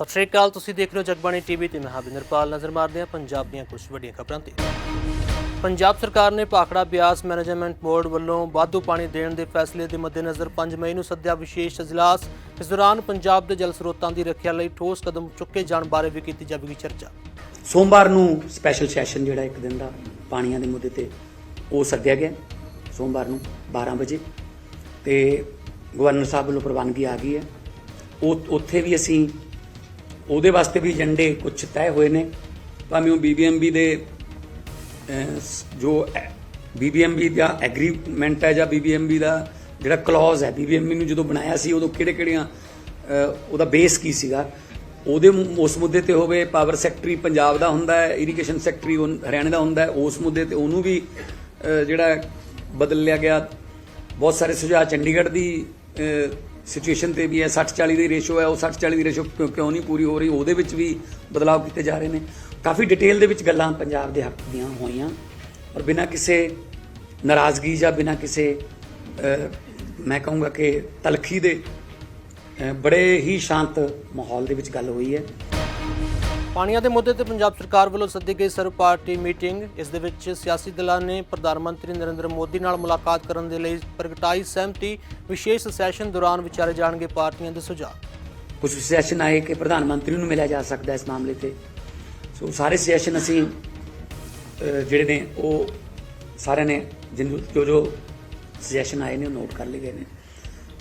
ਸਤਿ ਸ਼੍ਰੀ ਅਕਾਲ, ਤੁਸੀਂ ਦੇਖ ਰਹੇ ਹੋ ਜਗਬਾਣੀ ਟੀਵੀ ਤੇ ਮੈਂ ਹਾਬਿੰਦਰਪਾਲ ਨਜ਼ਰ ਮਾਰਦੇ ਹਾਂ ਪੰਜਾਬ ਦੀਆਂ ਕੁਝ ਵੱਡੀਆਂ ਖਬਰਾਂ ਤੇ। ਪੰਜਾਬ ਸਰਕਾਰ ਨੇ ਭਾਖੜਾ ਬਿਆਸ ਮੈਨੇਜਮੈਂਟ ਬੋਰਡ ਵੱਲੋਂ ਵਾਧੂ ਪਾਣੀ ਦੇਣ ਦੇ ਫੈਸਲੇ ਦੇ ਮੱਦੇਨਜ਼ਰ 5 ਮਈ ਨੂੰ ਸੱਦਿਆ ਵਿਸ਼ੇਸ਼ ਅਜਲਾਸ ਇਸ ਦੌਰਾਨ ਪੰਜਾਬ ਦੇ ਜਲ ਸਰੋਤਾਂ ਦੀ ਰੱਖਿਆ ਲਈ ਠੋਸ ਕਦਮ ਚੁੱਕੇ ਜਾਣ ਬਾਰੇ ਵੀ ਕੀਤੀ ਜਾਵੇਗੀ ਚਰਚਾ। ਸੋਮਵਾਰ ਨੂੰ ਸਪੈਸ਼ਲ ਸੈਸ਼ਨ ਜਿਹੜਾ ਇੱਕ ਦਿਨ ਦਾ ਪਾਣੀਆਂ ਦੇ ਮੁੱਦੇ ਤੇ ਉਹ ਸੱਦਿਆ ਗਿਆ। ਸੋਮਵਾਰ ਨੂੰ 12 ਵਜੇ ਤੇ ਗਵਰਨਰ ਸਾਹਿਬ ਵੱਲੋਂ ਪ੍ਰਵਾਨਗੀ ਆ ਗਈ ਹੈ। ਉਹ ਉੱਥੇ ਵੀ ਅਸੀਂ ਉਹਦੇ ਵਾਸਤੇ ਵੀ ਏਜੰਡੇ ਕੁਝ ਤੈਅ ਹੋਏ ਨੇ। ਭਾਵੇਂ ਉਹ ਬੀਬੀਐਮਬੀ ਦੇ ਅਹ, ਸ- ਜੋ ਬੀਬੀਐਮਬੀ ਦਾ ਐਗਰੀਮੈਂਟ ਹੈ ਜਾਂ ਬੀਬੀਐਮਬੀ ਦਾ ਜਿਹੜਾ ਕਲੌਜ਼ ਹੈ ਬੀਬੀਐਮਬੀ ਨੂੰ ਜਦੋਂ ਬਣਾਇਆ ਸੀ ਉਦੋਂ ਕਿਹੜੇ ਕਿਹੜੀਆਂ ਉਹਦਾ ਬੇਸ ਕੀ ਸੀਗਾ? ਉਹਦੇ ਉਸ ਮੁੱਦੇ ਤੇ ਹੋਵੇ ਪਾਵਰ ਸੈਕਟਰੀ ਪੰਜਾਬ ਦਾ ਹੁੰਦਾ ਹੈ ਇਰੀਗੇਸ਼ਨ ਸੈਕਟਰੀ ਉਹ ਹਰਿਆਣੇ ਦਾ ਹੁੰਦਾ ਹੈ ਉਸ ਮੁੱਦੇ ਤੇ ਉਹਨੂੰ ਵੀ ਜਿਹੜਾ ਬਦਲ ਲਿਆ ਗਿਆ। ਬਹੁਤ ਸਾਰੇ ਸੁਝਾਅ ਚੰਡੀਗੜ੍ਹ ਦੀ ਸਿਚੁਏਸ਼ਨ ਤੇ ਵੀ ਹੈ 60 40 ਦੀ ਰੇਸ਼ੋ ਹੈ, ਉਹ 60 40 ਦੀ ਰੇਸ਼ੋ ਕਿਉਂ ਕਿਉਂ ਨਹੀਂ ਪੂਰੀ ਹੋ ਰਹੀ? ਉਹਦੇ ਵਿੱਚ ਵੀ ਬਦਲਾਅ ਕੀਤੇ ਜਾ ਰਹੇ ਨੇ। ਕਾਫੀ ਡਿਟੇਲ ਦੇ ਵਿੱਚ ਗੱਲਾਂ ਪੰਜਾਬ ਦੇ ਹੱਕ ਦੀਆਂ ਹੋਈਆਂ। ਔਰ ਬਿਨਾਂ ਕਿਸੇ ਨਾਰਾਜ਼ਗੀ ਜਾਂ ਬਿਨਾਂ ਕਿਸੇ ਮੈਂ ਕਹੂੰਗਾ ਕਿ ਤਲਖੀ ਦੇ ਬੜੇ ਹੀ ਸ਼ਾਂਤ ਮਾਹੌਲ ਦੇ ਵਿੱਚ ਗੱਲ ਹੋਈ ਹੈ। ਪਾਣੀਆਂ ਦੇ ਮੁੱਦੇ ਤੇ ਪੰਜਾਬ ਸਰਕਾਰ ਵੱਲੋਂ ਸੱਦੀ ਗਈ ਸਰਵ ਪਾਰਟੀ ਮੀਟਿੰਗ। ਇਸ ਦੇ ਵਿੱਚ ਸਿਆਸੀ ਦਲਾਂ ਨੇ ਪ੍ਰਧਾਨ ਮੰਤਰੀ ਨਰਿੰਦਰ ਮੋਦੀ ਨਾਲ ਮੁਲਾਕਾਤ ਕਰਨ ਦੇ ਲਈ ਪ੍ਰਗਟਾਈ ਸਹਿਮਤੀ ਵਿਸ਼ੇਸ਼ ਸੈਸ਼ਨ ਦੌਰਾਨ ਵਿਚਾਰੇ ਜਾਣਗੇ ਪਾਰਟੀਆਂ ਦੇ ਸੁਝਾਅ। ਕੁਝ ਸੈਸ਼ਨ ਆਏ ਕਿ ਪ੍ਰਧਾਨ ਮੰਤਰੀ ਨੂੰ ਮਿਲਿਆ ਜਾ ਸਕਦਾ ਇਸ ਮਾਮਲੇ ਤੇ। ਸੋ ਸਾਰੇ ਸੈਸ਼ਨ ਅਸੀਂ ਅਹ, ਜਿਹੜੇ ਨੇ ਉਹ ਸਾਰਿਆਂ ਨੇ ਜਿਹਨੂੰ ਜੋ ਜੋ ਸਜੈਸ਼ਨ ਆਏ ਨੇ ਉਹ ਨੋਟ ਕਰ ਲਏ ਗਏ ਨੇ।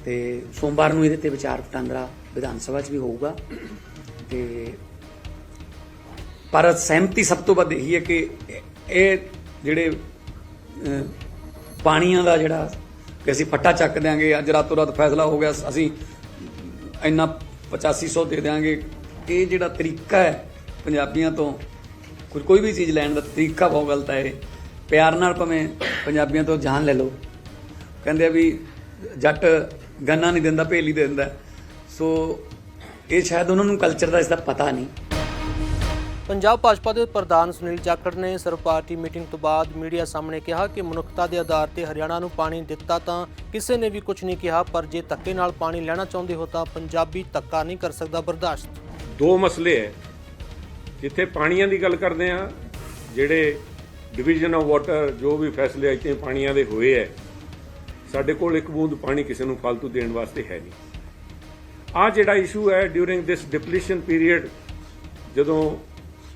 ਤੇ ਸੋਮਵਾਰ ਨੂੰ ਇਹਦੇ ਤੇ ਵਿਚਾਰ ਵਟਾਂਦਰਾ ਵਿਧਾਨ ਸਭਾ 'ਚ ਵੀ ਹੋਊਗਾ। ਤੇ ਪਰ ਸਹਿਮਤੀ ਸਭ ਤੋਂ ਵੱਧ ਇਹੀ ਹੈ ਕਿ ਇਹ ਜਿਹੜੇ ਪਾਣੀਆਂ ਦਾ ਜਿਹੜਾ ਕਿ ਅਸੀਂ ਫੱਟਾ ਚੱਕ ਦਿਆਂਗੇ, ਅੱਜ ਰਾਤੋਂ ਰਾਤ ਫੈਸਲਾ ਹੋ ਗਿਆ, ਅਸੀਂ ਇੰਨਾ 8500 ਦੇ ਦਿਆਂਗੇ। ਇਹ ਜਿਹੜਾ ਤਰੀਕਾ ਹੈ ਪੰਜਾਬੀਆਂ ਤੋਂ, ਕੋਈ ਕੋਈ ਵੀ ਚੀਜ਼ ਲੈਣ ਦਾ ਤਰੀਕਾ ਬਹੁਤ ਗਲਤ ਹੈ ਇਹ। ਪਿਆਰ ਨਾਲ ਭਾਵੇਂ ਪੰਜਾਬੀਆਂ ਤੋਂ ਜਾਨ ਲੈ ਲਓ। ਕਹਿੰਦੇ ਆ ਵੀ ਜੱਟ ਗੰਨਾ ਨਹੀਂ ਦਿੰਦਾ, ਭੇਲੀ ਦੇ ਦਿੰਦਾ। ਸੋ ਇਹ ਸ਼ਾਇਦ ਉਹਨਾਂ ਨੂੰ ਕਲਚਰ ਦਾ ਇਸ ਦਾ ਪਤਾ ਨਹੀਂ। ਪੰਜਾਬ ਭਾਜਪਾ ਦੇ ਪ੍ਰਧਾਨ ਸੁਨੀਲ ਜਾਖੜ ਨੇ ਸਰਵ ਪਾਰਟੀ ਮੀਟਿੰਗ ਤੋਂ ਬਾਅਦ ਮੀਡੀਆ ਸਾਹਮਣੇ ਕਿਹਾ ਕਿ ਮਨੁੱਖਤਾ ਦੇ ਆਧਾਰ ਤੇ ਹਰਿਆਣਾ ਨੂੰ ਪਾਣੀ ਦਿੱਤਾ ਤਾਂ ਕਿਸੇ ਨੇ ਵੀ ਕੁਝ ਨਹੀਂ ਕਿਹਾ, ਪਰ ਜੇ ਧੱਕੇ ਨਾਲ ਪਾਣੀ ਲੈਣਾ ਚਾਹੁੰਦੇ ਹੋ ਤਾਂ ਪੰਜਾਬੀ ਧੱਕਾ ਨਹੀਂ ਕਰ ਸਕਦਾ, ਬਰਦਾਸ਼ਤ। ਦੋ ਮਸਲੇ ਹੈ। ਜਿੱਥੇ ਪਾਣੀਆਂ ਦੀ ਗੱਲ ਕਰਦੇ ਆ ਜਿਹੜੇ ਡਿਵੀਜ਼ਨ ਆਫ ਵਾਟਰ ਜੋ ਵੀ ਫੈਸਲੇ ਇੱਥੇ ਪਾਣੀਆਂ ਦੇ ਹੋਏ ਹੈ, ਸਾਡੇ ਕੋਲ ਇੱਕ ਬੂੰਦ ਪਾਣੀ ਕਿਸੇ ਨੂੰ ਫालतू ਦੇਣ ਵਾਸਤੇ ਹੈ ਨਹੀਂ। ਆ ਜਿਹੜਾ ਇਸ਼ੂ ਹੈ ਡਿਊਰਿੰਗ ਦਿਸ ਡਿਪਲੀਸ਼ਨ ਪੀਰੀਅਡ ਜਦੋਂ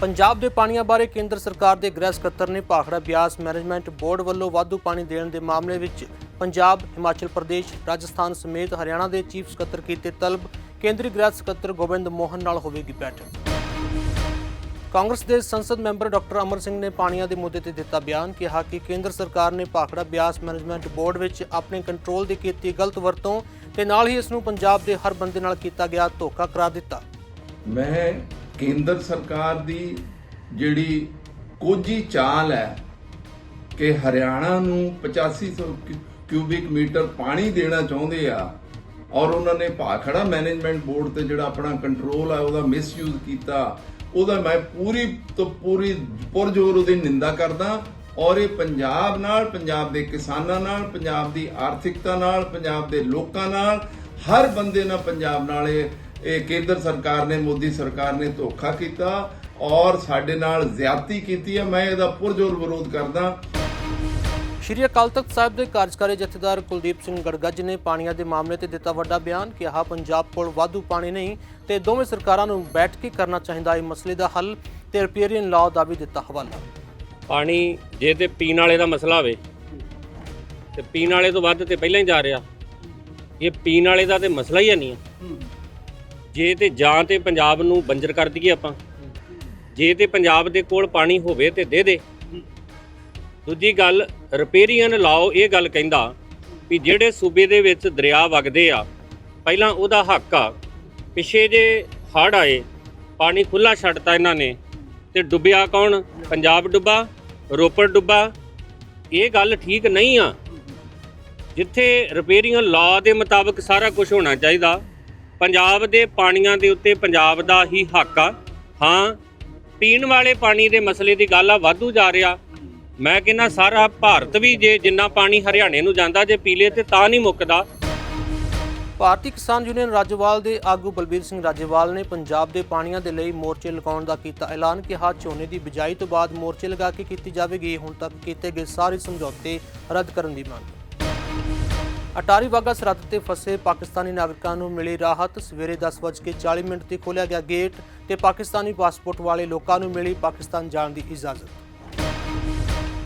ਪੰਜਾਬ ਦੇ ਪਾਣੀਆਂ ਬਾਰੇ ਕੇਂਦਰ ਸਰਕਾਰ ਦੇ ਗ੍ਰਹਿ ਸਕੱਤਰ ਨੇ ਭਾਖੜਾ ਬਿਆਸ ਮੈਨੇਜਮੈਂਟ ਬੋਰਡ ਵੱਲੋਂ ਵਾਧੂ ਪਾਣੀ ਦੇਣ ਦੇ ਮਾਮਲੇ ਵਿੱਚ ਪੰਜਾਬ, ਹਿਮਾਚਲ ਪ੍ਰਦੇਸ਼, ਰਾਜਸਥਾਨ ਸਮੇਤ ਹਰਿਆਣਾ ਦੇ ਚੀਫ ਸਕੱਤਰ ਕੀਤੇ ਤਲਬ ਕੇਂਦਰੀ ਗ੍ਰਹਿ ਸਕੱਤਰ ਗੋਬਿੰਦ ਮੋਹਨ ਨਾਲ ਹੋਵੇਗੀ ਬੈਠਕ। ਕਾਂਗਰਸ ਦੇ ਸੰਸਦ ਮੈਂਬਰ ਡਾਕਟਰ ਅਮਰ ਸਿੰਘ ਨੇ ਪਾਣੀਆਂ ਦੇ ਮੁੱਦੇ ਤੇ ਦਿੱਤਾ ਬਿਆਨ ਕਿਹਾ ਕਿ ਕੇਂਦਰ ਸਰਕਾਰ ਨੇ ਭਾਖੜਾ ਬਿਆਸ ਮੈਨੇਜਮੈਂਟ ਬੋਰਡ ਵਿੱਚ ਆਪਣੇ ਕੰਟਰੋਲ ਦੀ ਕੀਤੀ ਗਲਤ ਵਰਤੋਂ ਤੇ ਨਾਲ ਹੀ ਇਸ ਨੂੰ ਪੰਜਾਬ ਦੇ ਹਰ ਬੰਦੇ ਨਾਲ ਕੀਤਾ ਗਿਆ ਧੋਖਾ ਕਰਾਰ ਦਿੱਤਾ। ਮੈਂ ਕੇਂਦਰ ਸਰਕਾਰ ਦੀ ਜਿਹੜੀ ਕੋਝੀ ਚਾਲ ਹੈ ਕਿ ਹਰਿਆਣਾ ਨੂੰ 8500 ਕਿਊ- ਕਿਊਬਿਕ ਮੀਟਰ ਪਾਣੀ ਦੇਣਾ ਚਾਹੁੰਦੇ ਆ ਔਰ ਉਹਨਾਂ ਨੇ ਭਾਖੜਾ ਮੈਨੇਜਮੈਂਟ ਬੋਰਡ ਤੇ ਜਿਹੜਾ ਆਪਣਾ ਕੰਟਰੋਲ ਆ, ਉਹਦਾ ਮਿਸਯੂਜ਼ ਕੀਤਾ, ਉਹਦਾ ਮੈਂ ਪੂਰੀ ਤੋਂ ਪੂਰੀ ਪੁਰਜੋਰ ਉਹਦੀ ਨਿੰਦਾ ਕਰਦਾ ਔਰ ਇਹ ਪੰਜਾਬ ਨਾਲ, ਪੰਜਾਬ ਦੇ ਕਿਸਾਨਾਂ ਨਾਲ, ਪੰਜਾਬ ਦੀ ਆਰਥਿਕਤਾ ਨਾਲ, ਪੰਜਾਬ ਦੇ ਲੋਕਾਂ ਨਾਲ, ਹਰ ਬੰਦੇ ਨਾਲ ਪੰਜਾਬ ਨਾਲ ਇਹ ਇਹ ਕੇਂਦਰ ਸਰਕਾਰ ਨੇ ਮੋਦੀ ਸਰਕਾਰ ਨੇ ਧੋਖਾ ਕੀਤਾ ਔਰ ਸਾਡੇ ਨਾਲ ਜ਼ਿਆਦਤੀ ਕੀਤੀ ਹੈ। ਮੈਂ ਇਹਦਾ ਪੁਰਜੋਰ ਵਿਰੋਧ ਕਰਦਾ। ਸ਼੍ਰੀ ਅਕਾਲ ਤਖਤ ਸਾਹਿਬ ਦੇ ਕਾਰਜਕਾਰੀ ਜਥੇਦਾਰ ਕੁਲਦੀਪ ਸਿੰਘ ਗੜਗੱਜ ਨੇ ਪਾਣੀਆਂ ਦੇ ਮਾਮਲੇ ਤੇ ਦਿੱਤਾ ਵੱਡਾ ਬਿਆਨ ਕਿ ਆਹ ਪੰਜਾਬ ਕੋਲ ਵਾਧੂ ਪਾਣੀ ਨਹੀਂ ਤੇ ਦੋਵੇਂ ਸਰਕਾਰਾਂ ਨੂੰ ਬੈਠ ਕੇ ਕਰਨਾ ਚਾਹੀਦਾ ਹੈ ਮਸਲੇ ਦਾ ਹੱਲ ਤੇ ਰਿਪੇਰੀਅਨ ਲਾਅ ਦਾ ਵੀ ਦਿੱਤਾ ਹਵਾਲਾ। ਪਾਣੀ ਜੇ ਤੇ ਪੀਣ ਵਾਲੇ ਦਾ ਮਸਲਾ ਹੋਵੇ ਤੇ ਪੀਣ ਵਾਲੇ ਤੋਂ ਵੱਧ ਤੇ ਪਹਿਲਾਂ ਹੀ ਜਾ ਰਿਹਾ। ਇਹ ਪੀਣ ਵਾਲੇ ਦਾ ਤੇ ਮਸਲਾ ਹੀ ਨਹੀਂ। ਹੈ ਜੇ ਤੇ ਜਾਂ ਤੇ ਪੰਜਾਬ ਨੂੰ ਬੰਜਰ ਕਰ ਦਈਏ ਆਪਾਂ। ਜੇ ਤੇ ਪੰਜਾਬ ਦੇ ਕੋਲ ਪਾਣੀ ਹੋਵੇ ਤੇ ਦੇ ਦੇ। ਦੂਜੀ ਗੱਲ, ਰਿਪੇਰੀਅਨ ਲਾਓ, ਇਹ ਗੱਲ ਕਹਿੰਦਾ ਵੀ ਜਿਹੜੇ ਸੂਬੇ ਦੇ ਵਿੱਚ ਦਰਿਆ ਵਗਦੇ ਆ, ਪਹਿਲਾਂ ਉਹਦਾ ਹੱਕ ਆ। ਪਿਛੇ ਜੇ ਹੜ੍ਹ ਆਏ, ਪਾਣੀ ਖੁੱਲਾ ਛੱਡਤਾ ਇਹਨਾਂ ਨੇ, ਤੇ ਡੁੱਬਿਆ ਕੌਣ? ਪੰਜਾਬ ਡੁੱਬਾ, ਰੋਪੜ ਡੁੱਬਾ। ਇਹ ਗੱਲ ਠੀਕ ਨਹੀਂ ਆ। ਜਿੱਥੇ ਰਿਪੇਰੀਅਨ ਲਾਅ ਦੇ ਮੁਤਾਬਕ ਸਾਰਾ ਕੁਝ ਹੋਣਾ ਚਾਹੀਦਾ ਪੰਜਾਬ ਦੇ ਪਾਣੀਆਂ ਦੇ ਉੱਤੇ ਪੰਜਾਬ ਦਾ ਹੀ ਹੱਕ ਆ। ਹਾਂ, ਪੀਣ ਵਾਲੇ ਪਾਣੀ ਦੇ ਮਸਲੇ ਦੀ ਗੱਲ ਆ, ਵਾਧੂ ਜਾ ਰਿਹਾ। ਮੈਂ ਕਹਿੰਦਾ, ਸਾਰਾ ਭਾਰਤ ਵੀ ਜੇ ਜਿੰਨਾ ਪਾਣੀ ਹਰਿਆਣੇ ਨੂੰ ਜਾਂਦਾ, ਜੇ ਪੀਲੇ ਤੇ ਤਾਂ ਨਹੀਂ ਮੁੱਕਦਾ। ਭਾਰਤੀ ਕਿਸਾਨ ਯੂਨੀਅਨ ਰਾਜੇਵਾਲ ਦੇ ਆਗੂ ਬਲਬੀਰ ਸਿੰਘ ਰਾਜੇਵਾਲ ਨੇ ਪੰਜਾਬ ਦੇ ਪਾਣੀਆਂ ਦੇ ਲਈ ਮੋਰਚੇ ਲਗਾਉਣ ਦਾ ਕੀਤਾ ਐਲਾਨ, ਕਿਹਾ ਝੋਨੇ ਦੀ ਬਿਜਾਈ ਤੋਂ ਬਾਅਦ ਮੋਰਚੇ ਲਗਾ ਕੇ ਕੀਤੀ ਜਾਵੇਗੀ। ਹੁਣ ਤੱਕ ਕੀਤੇ ਗਏ ਸਾਰੇ ਸਮਝੌਤੇ ਰੱਦ ਕਰਨ ਦੀ ਮੰਗ। ਅਟਾਰੀ ਵਾਗਾ ਸਰਹੱਦ ਤੇ ਫਸੇ ਪਾਕਿਸਤਾਨੀ ਨਾਗਰਿਕਾਂ ਨੂੰ ਮਿਲੀ ਰਾਹਤ। ਸਵੇਰੇ 10:40 ਮਿੰਟ ਤੇ ਖੋਲ੍ਹਿਆ ਗਿਆ ਗੇਟ ਤੇ ਪਾਕਿਸਤਾਨੀ ਪਾਸਪੋਰਟ ਵਾਲੇ ਲੋਕਾਂ ਨੂੰ ਮਿਲੀ ਪਾਕਿਸਤਾਨ ਜਾਣ ਦੀ ਇਜਾਜ਼ਤ।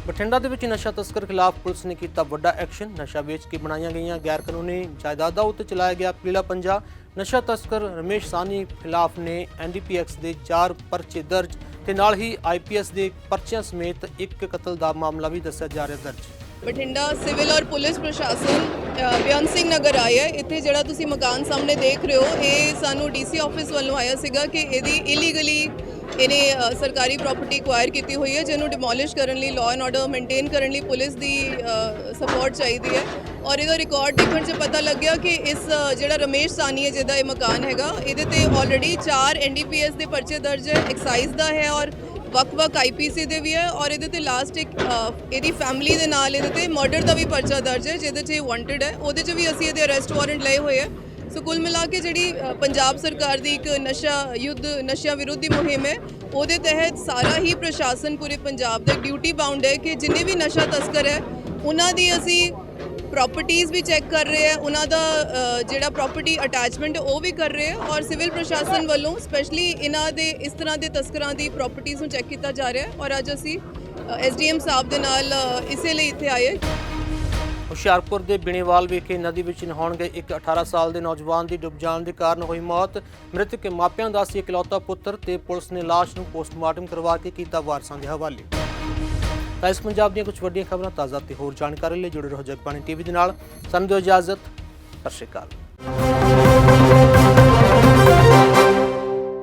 ਬਠਿੰਡਾ ਦੇ ਵਿੱਚ ਨਸ਼ਾ ਤਸਕਰ ਖਿਲਾਫ ਪੁਲਿਸ ਨੇ ਕੀਤਾ ਵੱਡਾ ਐਕਸ਼ਨ। ਨਸ਼ਾ ਵੇਚ ਕੇ ਬਣਾਈਆਂ ਗਈਆਂ ਗੈਰ ਕਾਨੂੰਨੀ ਜਾਇਦਾਦਾਂ ਉੱਤੇ ਚਲਾਇਆ ਗਿਆ ਪੀਲਾ ਪੰਜਾ। ਨਸ਼ਾ ਤਸਕਰ ਰਮੇਸ਼ ਸਾਨੀ ਖਿਲਾਫ ਨੇ ਐਨਡੀਪੀਐਕਸ ਦੇ 4 ਪਰਚੇ ਦਰਜ ਤੇ ਨਾਲ ਹੀ ਆਈਪੀਐਸ ਦੇ ਪਰਚਿਆਂ ਸਮੇਤ ਇੱਕ ਕਤਲ ਦਾ ਮਾਮਲਾ ਵੀ ਦੱਸਿਆ ਜਾ ਰਿਹਾ ਦਰਜ। ਬਠਿੰਡਾ ਸਿਵਲ ਔਰ ਪੁਲਿਸ ਪ੍ਰਸ਼ਾਸਨ ਅ, ਬੇਅੰਤ ਸਿੰਘ ਨਗਰ ਆਇਆ ਹੈ ਇੱਥੇ ਜਿਹੜਾ ਤੁਸੀਂ ਮਕਾਨ ਸਾਹਮਣੇ ਦੇਖ ਰਹੇ ਹੋ ਇਹ ਸਾਨੂੰ ਡੀਸੀ ਆਫਿਸ ਵੱਲੋਂ ਆਇਆ ਸੀਗਾ ਕਿ ਇਹਦੀ ਇਲੀਗਲੀ ਇਹਨੇ ਸਰਕਾਰੀ ਪ੍ਰਾਪਰਟੀ ਅਕਵਾਇਰ ਕੀਤੀ ਹੋਈ ਹੈ ਜਿਹਨੂੰ ਡਿਮੋਲਿਸ਼ ਕਰਨ ਲਈ ਲਾਅ ਐਂਡ ਆਰਡਰ ਮੇਨਟੇਨ ਕਰਨ ਲਈ ਪੁਲਿਸ ਦੀ ਸਪੋਰਟ ਚਾਹੀਦੀ ਹੈ। ਔਰ ਇਹਦਾ ਰਿਕਾਰਡ ਦੇਖਣ 'ਚ ਪਤਾ ਲੱਗਿਆ ਕਿ ਇਸ ਜਿਹੜਾ ਰਮੇਸ਼ ਸਾਨੀ ਹੈ ਜਿਹਦਾ ਇਹ ਮਕਾਨ ਹੈਗਾ ਇਹਦੇ ਤੇ ਆਲਰੇਡੀ 4 ਐਨਡੀਪੀਐਸ ਦੇ ਪਰਚੇ ਦਰਜ ਹੈ ਐਕਸਾਈਜ਼ ਦਾ ਹੈ ਔਰ ਵੱਖ-ਵੱਖ ਆਈਪੀਸੀ ਦੇ ਵੀ ਹੈ ਔਰ ਇਹਦੇ ਤੇ ਲਾਸਟ ਇੱਕ ਇਹਦੀ ਫੈਮਿਲੀ ਦੇ ਨਾਲ ਇਹਦੇ ਤੇ ਮਰਡਰ ਦਾ ਵੀ ਪਰਚਾ ਦਰਜ ਹੈ, ਜਿਹਦੇ 'ਚ ਇਹ ਵਾਂਟਡ ਹੈ। ਉਹਦੇ 'ਚ ਵੀ ਅਸੀਂ ਇਹਦੇ ਅਰੈਸਟ ਵਾਰੰਟ ਲਏ ਹੋਏ ਹੈ। ਸੋ ਕੁੱਲ ਮਿਲਾ ਕੇ ਜਿਹੜੀ ਪੰਜਾਬ ਸਰਕਾਰ ਦੀ ਇੱਕ ਨਸ਼ਾ ਯੁੱਧ, ਨਸ਼ਿਆਂ ਵਿਰੋਧੀ ਮੁਹਿੰਮ ਹੈ, ਉਹਦੇ ਤਹਿਤ ਸਾਰਾ ਹੀ ਪ੍ਰਸ਼ਾਸਨ ਪੂਰੇ ਪੰਜਾਬ ਦਾ ਡਿਊਟੀ ਬਾਉਂਡ ਹੈ ਕਿ ਜਿੰਨੇ ਵੀ ਨਸ਼ਾ ਤਸਕਰ ਹੈ, ਉਹਨਾਂ ਦੀ ਅਸੀਂ ਪ੍ਰਾਪਰਟੀਆਂ ਵੀ ਚੈੱਕ ਕਰ ਰਹੇ ਆ, ਉਹਨਾਂ ਦਾ ਜਿਹੜਾ ਪ੍ਰਾਪਰਟੀ ਅਟੈਚਮੈਂਟ ਉਹ ਵੀ ਕਰ ਰਹੇ ਆ ਔਰ ਸਿਵਲ ਪ੍ਰਸ਼ਾਸਨ ਵੱਲੋਂ ਸਪੈਸ਼ਲੀ ਇਹਨਾਂ ਦੇ, ਇਸ ਤਰ੍ਹਾਂ ਦੇ ਤਸਕਰਾਂ ਦੀ ਪ੍ਰਾਪਰਟੀਆਂ ਨੂੰ ਚੈੱਕ ਕੀਤਾ ਜਾ ਰਿਹਾ ਹੈ ਔਰ ਅੱਜ ਅਸੀਂ ਐਸਡੀਐਮ ਸਾਹਿਬ ਦੇ ਨਾਲ ਇਸੇ ਲਈ ਇੱਥੇ ਆਏ ਹੁਸ਼ਿਆਰਪੁਰ ਦੇ ਬਿਣੇਵਾਲ ਵਿਖੇ ਨਦੀ ਵਿੱਚ ਨਹਾਉਣ ਗਏ ਇੱਕ 18 ਸਾਲ ਦੇ ਨੌਜਵਾਨ ਦੀ ਡੁੱਬ ਜਾਣ ਦੇ ਕਾਰਨ ਹੋਈ ਮੌਤ। ਮ੍ਰਿਤਕ ਮਾਪਿਆਂ ਦਾ ਸੀ ਇਕਲੌਤਾ ਪੁੱਤਰ ਤੇ ਪੁਲਿਸ ਨੇ ਲਾਸ਼ ਨੂੰ ਪੋਸਟਮਾਰਟਮ ਕਰਵਾ ਕੇ ਕੀਤਾ ਵਾਰਸਾਂ ਦੇ ਹਵਾਲੇ। ਤਾਂ ਇਸ ਪੰਜਾਬ ਦੀਆਂ ਕੁਝ ਵੱਡੀਆਂ ਖਬਰਾਂ ਤਾਜ਼ਾ ਤੇ ਹੋਰ ਜਾਣਕਾਰੀ ਲਈ ਜੁੜੇ ਰਹੋ ਜਗਬਾਣੀ ਟੀਵੀ ਦੇ ਨਾਲ। ਸਾਨੂੰ ਦਿਓ ਇਜਾਜ਼ਤ। ਸਤਿ ਸ਼੍ਰੀ ਅਕਾਲ।